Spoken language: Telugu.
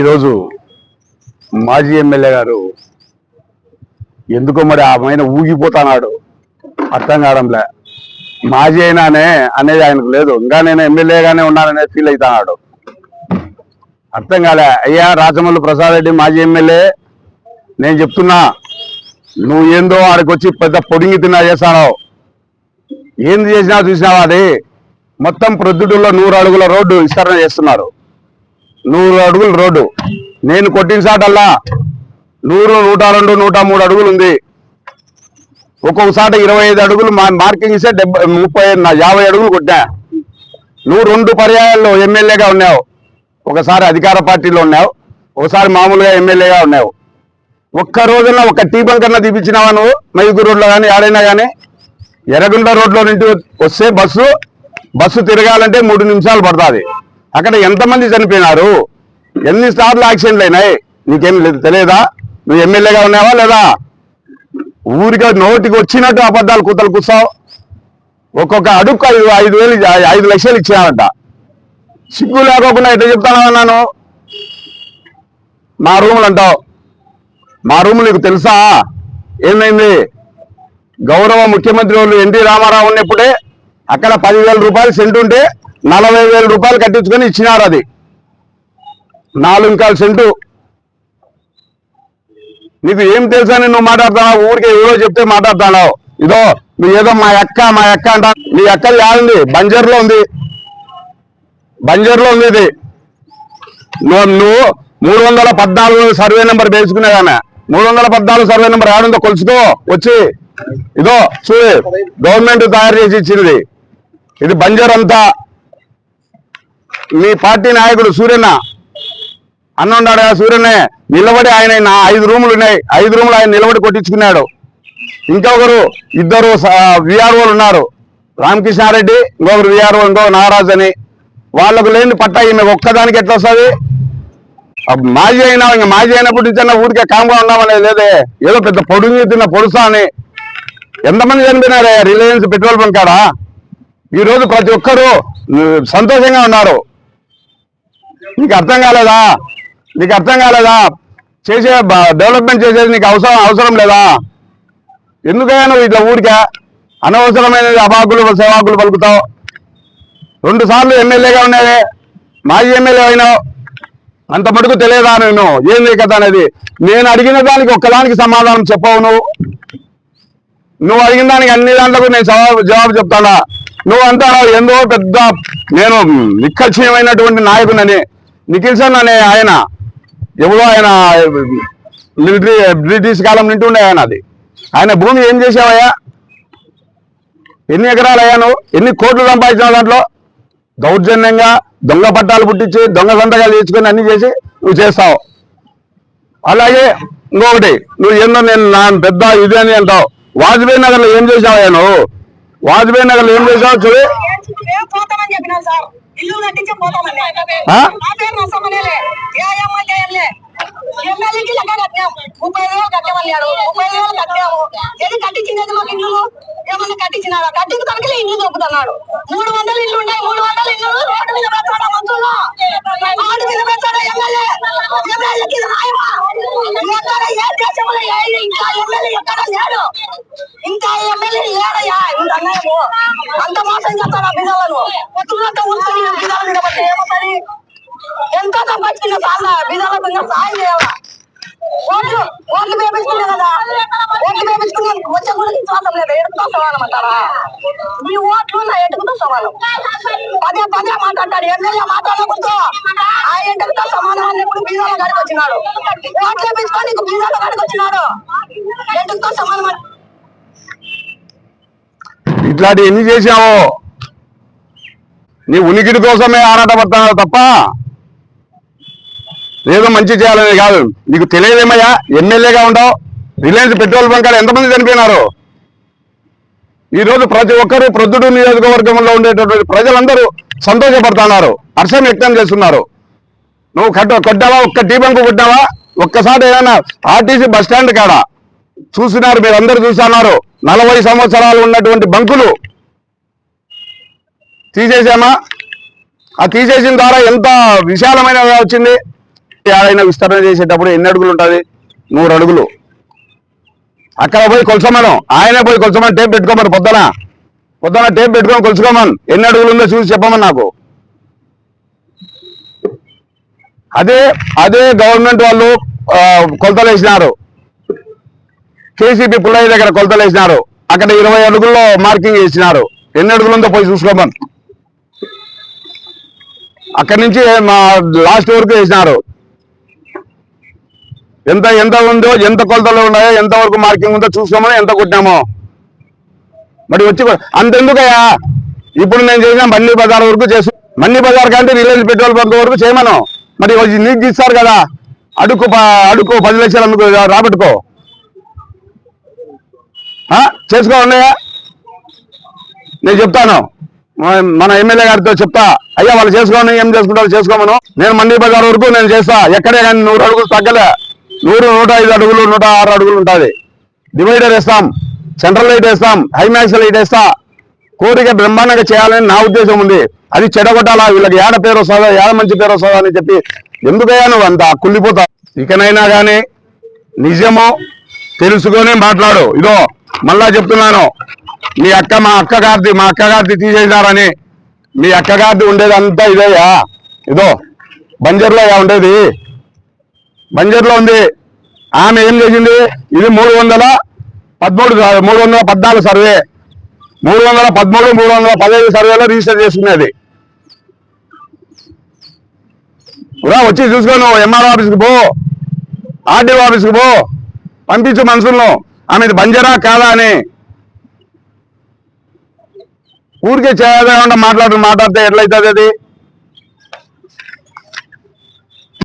ఈరోజు మాజీ ఎమ్మెల్యే గారు ఎందుకో మరి ఆమె ఊగిపోతున్నాడు? అర్థం కావడంలే. మాజీ అయినానే అనేది ఆయనకు లేదు. ఇంకా నేను ఎమ్మెల్యేగానే ఉన్నాననే ఫీల్ అవుతాడు అర్థం కాలే. అయ్యా రాజమల్లు ప్రసాద్ రెడ్డి మాజీ ఎమ్మెల్యే నేను చెప్తున్నా నువ్వు ఏందో ఆడికి వచ్చి పెద్ద పొడిగి తిన్నా చేస్తాను. ఏంది చేసినా చూసినావా అది? మొత్తం ప్రొద్దుటూరులో నూరు అడుగుల రోడ్డు విస్తరణ చేస్తున్నారు. నూరు అడుగులు రోడ్డు. నేను కొట్టిన సాటల్లా. నూరు నూట రెండు నూట మూడు అడుగులు ఉంది. ఒక్కొక్కసాట ఇరవై ఐదు అడుగులు మా- మార్కింగ్ ఇస్తే డెబ్బై ముప్పై యాభై అడుగులు కొట్టా. నువ్వు రెండు పర్యాయాల్లో ఎమ్మెల్యేగా ఉన్నావు. ఒకసారి అధికార పార్టీలో ఉన్నావు. ఒకసారి మామూలుగా ఎమ్మెల్యేగా ఉన్నావు. ఒక్క రోజున ఒక టీ కన్నా తీపించినావా నువ్వు? మైదుగురు రోడ్లో కానీ ఆడైనా కానీ ఎర్రగుంట రోడ్లో నుండి వస్తే బస్సు బస్సు తిరగాలంటే మూడు నిమిషాలు పడుతుంది. అక్కడ ఎంతమంది చనిపోయినారు? ఎన్ని సార్లు యాక్సిడెంట్లు అయినాయి? నీకేం లేదు తెలియదా నువ్వు ఎమ్మెల్యేగా ఉన్నావా లేదా? ఊరిగా నోటికి వచ్చినట్టు అబద్ధాలు కూతలు కూర్చావు ఒక్కొక్క అడుగు ఐదు ఐదు వేలు ఐదు లక్షలు ఇచ్చావంట సిగ్గు లేకోకుండా ఎట్లా చెప్తాను అన్నాను మా రూములు అంటావు. మా రూములు నీకు తెలుసా? ఏమైంది? గౌరవ ముఖ్యమంత్రి వాళ్ళు ఎన్టీ రామారావు ఉన్నప్పుడే అక్కడ పదివేల రూపాయలు సెంటు ఉంటే నలభై వేల రూపాయలు కట్టించుకొని ఇచ్చినారు అది. నాలుగు కాలు సెంటు. నీకు ఏం తెలుసా అని నువ్వు మాట్లాడుతున్నావు? ఊరికే ఎవరో చెప్తే మాట్లాడుతున్నావు. ఇదో నువ్వు ఏదో మా అక్క మా అక్క అంట. నీ అక్క యాదుంది బంజర్లో ఉంది. బంజర్లో ఉంది ఇది. నువ్వు నువ్వు మూడు వందల పద్నాలుగు సర్వే నెంబర్ వేసుకునేదాన్ని మూడు వందల పద్నాలుగు సర్వే నెంబర్ ఆడుందో కొలుసుకో వచ్చి. ఇదో చూడు గవర్నమెంట్ తయారు చేసి ఇచ్చింది. ఇది బంజర్ అంతా మీ పార్టీ నాయకుడు సూర్యన్న. అన్న ఉన్నాడు కదా సూర్యనే నిలబడి ఆయన నా ఐదు రూములు ఉన్నాయి. ఐదు రూములు ఆయన నిలబడి కొట్టించుకున్నాడు. ఇంకొకరు ఇద్దరు విఆర్ఓలు ఉన్నారు. రామకృష్ణారెడ్డి ఇంకొకరు విఆర్ఓ ఇంకొక నాగరాజ్ అని. వాళ్ళకు లేని పట్టా ఈమె ఒక్కదానికి ఎట్లా వస్తుంది? మాజీ అయినా ఇంకా మాజీ అయినప్పటి నుంచి అన్న ఊరికే కామ్గా ఉన్నామనేది లేదే? ఏదో పెద్ద పొడుగు తిన్న పొడుసా అని. ఎంతమంది చనిపోయినారే? రిలయన్స్ పెట్రోల్ బంక్ కాడ? ఈ రోజు ప్రతి ఒక్కరూ సంతోషంగా ఉన్నారు. నీకు అర్థం కాలేదా? నీకు అర్థం కాలేదా? చేసే డెవలప్మెంట్ చేసేది నీకు అవసరం అవసరం లేదా? ఎందుకయ్యా నువ్వు ఇట్లా ఊరికే అనవసరమైనది అబాకులు సేవాకులు పలుకుతావు? రెండు సార్లు ఎమ్మెల్యేగా ఉన్నావే. మాజీ ఎమ్మెల్యే అయినావు. అంత మటుకు తెలియదా నేను ఏం కదా అనేది? నేను అడిగిన దానికి ఒక్కదానికి సమాధానం చెప్పవు నువ్వు. నువ్వు అడిగిన దానికి అన్ని దాంట్లో నేను జవాబు జవాబు చెప్తాడా నువ్వు అంతా ఎందో పెద్ద నేను నిక్కచ్చియమైనటువంటి నాయకునని నిఖిల్సన్ అనే ఆయన ఎవరో ఆయన మిలిటరీ బ్రిటిష్ కాలం నుండి ఉండే ఆయన అది ఆయన భూమి ఏం చేసావయ్యా ఎన్ని ఎకరాలు అయ్యా ఎన్ని కోట్లు సంపాదించిన దాంట్లో దౌర్జన్యంగా దొంగ పట్టాలు పుట్టించి దొంగ సంతకాలు తెచ్చుకొని అన్ని చేసి నువ్వు చేస్తావు అలాగే ఇంకొకటి నువ్వు ఏందో నేను నా పెద్ద ఇది అని అంటావు వాజ్పేయి నగర్లో ఏం చేసావయ్యా నువ్వు వాజ్పేయి నగర్లో ఏం చేసావు చూడు మేము పోతామని చెప్పినాం సార్ ఇల్లు కట్టించి పోతామని ఆ? నా పేరు నరసమ్మనేలే ఏ అమ్మాయి చేయలే ఎమ్మెల్యేకి లెక్క కట్టాం ముప్పై వేలు కట్టామన్నాడు ముప్పై వేలు కట్టాము ఏది కట్టించినది మాకు ఇల్లు ఏమన్నా కట్టించినాడా కట్టించి తనకి ఇల్లు దొప్పుతున్నాడు మూడు వందల ఇల్లు ఉన్నాయి మూడు వందల ఇల్లు రోడ్డు మీద పెట్టాడు మంత్రులు? రోడ్డు మీద పెట్టాడు ఎమ్మెల్యే? ఎమ్మెల్యేకి ఎక్కడ ఏ దేశంలో ఇంకా ఎమ్మెల్యే ఎక్కడ లేడు? ఇంకా ఎమ్మెల్యే లేడయ్యా ఇంత అంత మోసం చేస్తాడు ఆ బిడ్డలను? కొట్టుకున్నంత ఉంటుంది బిడ్డల మీద పట్టి ఏమవుతుంది ఎంతో సంపాదించిన సార్ బిడ్డల సాయం చేయాలా ఓట్లు ఓట్లు కదా. ఓట్లు కూడా విశ్వాసం లేదు సమానం అంటారా మీ ఓట్లు నా సమానం. పదే పదే మాట్లాడతాడు. ఎమ్మెల్యే మాట్లాడకూడదు ఆ ఎంటుకతో సమానం అన్నప్పుడు బీదాల గడికి వచ్చినాడు. ఓట్లు వేపించుకొని నీకు బీదాల గడికి వచ్చినాడు. ఎంటుకతో సమానం ఇట్లాంటి ఎన్ని చేశావో నీ ఉనికిడి కోసమే ఆరాటపడుతున్నావు తప్ప ఏదో మంచి చేయాలని కాదు. నీకు తెలియదేమయ్యా? ఎమ్మెల్యేగా ఉండవు. రిలయన్స్ పెట్రోల్ బంక్ ఎంతమంది చనిపోయినారు? ఈరోజు ప్రతి ఒక్కరూ ప్రొద్దుడు నియోజకవర్గంలో ఉండేటటువంటి ప్రజలందరూ సంతోషపడుతున్నారు. హర్షం వ్యక్తం చేస్తున్నారు. నువ్వు కట్ట కొట్టావా? ఒక్క టీ బంకు కొట్టావా? ఒక్కసారి ఏదైనా ఆర్టీసీ బస్ స్టాండ్ కాడ చూసినారు మీరు అందరు చూస్తున్నారు. నలభై సంవత్సరాలు ఉన్నటువంటి బంకులు. తీసేసామా ఆ తీసేసిన ద్వారా ఎంత విశాలమైన వచ్చింది? ఏడైనా విస్తరణ చేసేటప్పుడు ఎన్ని అడుగులు ఉంటుంది? నూరు అడుగులు. అక్కడ పోయి కొలసమను. ఆయన పోయి కొలసమని టేప్ పెట్టుకోమని పొద్దున. పొద్దున టేప్ పెట్టుకొని కొలుసుకోమని. ఎన్ని అడుగులు ఉందో చూసి చెప్పమని నాకు. అదే అదే గవర్నమెంట్ వాళ్ళు కొలతలు వేసినారు కేసీపీ పుల్లయ్య దగ్గర కొలతలు వేసినారు అక్కడ ఇరవై అడుగుల్లో మార్కింగ్ వేసినారు ఎన్ని అడుగులు ఉందో పోయి చూసుకోమని. అక్కడి నుంచి మా లాస్ట్ వరకు వేసినారు. ఎంత ఎంత ఉందో ఎంత కొలతలు ఉన్నాయో ఎంత వరకు మార్కింగ్ ఉందో చూసుకోమని ఎంత కొట్టినామో. మరి వచ్చి అంతెందుకయ్యా? ఇప్పుడు నేను చేసిన మన్ని బజార్ వరకు చేసు మన్ని బజార్ కంటే రిలయన్స్ పెట్రోల్ బంక్ వరకు చేయమను. మరి నీకు ఇస్తారు కదా. అడుక్కు ప- పది లక్షలు అందుకు రాబట్టుకో. చేసుకో ఉన్నాయా నేను చెప్తాను. మన- ఎమ్మెల్యే గారితో చెప్తా. అయ్యా వాళ్ళు చేసుకోమని ఏం చేసుకుంటారు చేసుకోమను. నేను మండీ బజార్ వరకు నేను చేస్తా. ఎక్కడే కానీ నూరు అడుగులు తగ్గలే. నూరు నూట ఐదు అడుగులు నూట ఆరు అడుగులు ఉంటుంది. డివైడర్ వేస్తాం సెంట్రల్ లైట్ వేస్తాం హైమాక్స్ లైట్ వేస్తా. కోరిక బ్రహ్మాండంగా చేయాలని నా ఉద్దేశం ఉంది. అది చెడగొట్టాలా? వీళ్ళకి ఏడ పేరు వస్తుందా ఏడ మంచి పేరు వస్తుందా అని చెప్పి ఎందుకయ్యా నువ్వు అంత కుళ్ళిపోతావు? ఇకనైనా కానీ నిజము తెలుసుకొని మాట్లాడు. ఇదో మళ్ళా చెప్తున్నాను. మీ అక్క మా అక్క గారిది మా అక్క గారిది తీసేసినారని. మీ అక్క గారిది ఉండేదంతా ఇదేయా ఇదో బంజర్లో ఉండేది. బంజర్లో ఉంది. ఆమె ఏం చేసింది? ఇది మూడు వందల పదమూడు మూడు వందల పద్నాలుగు సర్వే. మూడు వందల పదమూడు మూడు వందల పదహైదు సర్వేలో రిజిస్టర్ చేసుకునేది. రా వచ్చి చూసుకో నువ్వు. ఎంఆర్ ఆఫీస్కి పో. ఆర్డీఓ ఆఫీస్కి పో. పంపించు మనుషులను. ఆమె బంజరా కాదా అని. ఊరికే చేయకుండా మాట్లాడు మాట్లాడితే ఎట్లయితుంది అది?